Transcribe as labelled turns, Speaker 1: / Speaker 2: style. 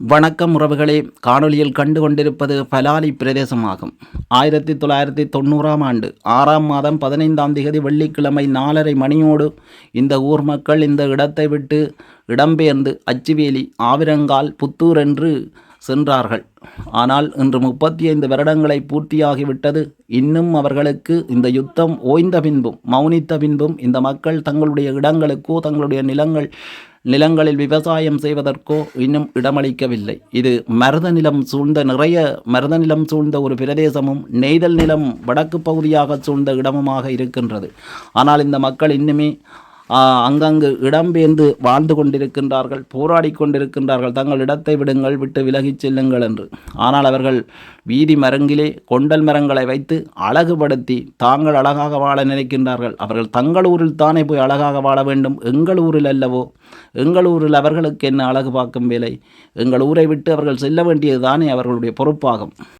Speaker 1: வணக்கம் உறவுகளே. காணொளியில் கண்டு கொண்டிருப்பது பலாலி பிரதேசமாகும். ஆயிரத்தி தொள்ளாயிரத்தி தொண்ணூறாம் ஆண்டு ஆறாம் மாதம் பதினைந்தாம் திகதி வெள்ளிக்கிழமை நாலரை மணியோடு இந்த ஊர் மக்கள் இந்த இடத்தை விட்டு இடம்பெயர்ந்து அச்சுவேலி ஆவிரங்கால் புத்தூர் என்று சென்றார்கள். ஆனால் இன்று முப்பத்தி ஐந்து வருடங்களை பூர்த்தியாகிவிட்டது. இன்னும் அவர்களுக்கு இந்த யுத்தம் ஓய்ந்த பின்பும் மௌனித்த பின்பும் இந்த மக்கள் தங்களுடைய இடங்களுக்கோ தங்களுடைய நிலங்கள் நிலங்களில் விவசாயம் செய்வதற்கோ இன்னும் இடமளிக்கவில்லை. இது மருத நிலம் சூழ்ந்த நிறைய மருத நிலம் சூழ்ந்த ஒரு பிரதேசமும் நெய்தல் நிலம் வடக்கு பகுதியாக சூழ்ந்த இடமுமாக இருக்கின்றது. ஆனால் இந்த மக்கள் இன்னுமே அங்கங்கு இடம்பெயர்ந்து வாழ்ந்து கொண்டிருக்கின்றார்கள் போராடி கொண்டிருக்கின்றார்கள். தங்கள் இடத்தை விடுங்கள் விட்டு விலகிச் செல்லுங்கள் என்று. ஆனால் அவர்கள் வீதி மரங்கிலே கொண்டல் மரங்களை வைத்து அழகுபடுத்தி தாங்கள் அழகாக வாழ நினைக்கின்றார்கள். அவர்கள் தங்கள் ஊரில் தானே போய் அழகாக வாழ வேண்டும்? எங்கள் ஊரில் அல்லவோ? எங்கள் ஊரில் அவர்களுக்கு என்ன அழகு பார்க்கும் வேலை? எங்கள் ஊரை விட்டு அவர்கள் செல்ல வேண்டியது தானே அவர்களுடைய பொறுப்பாகும்.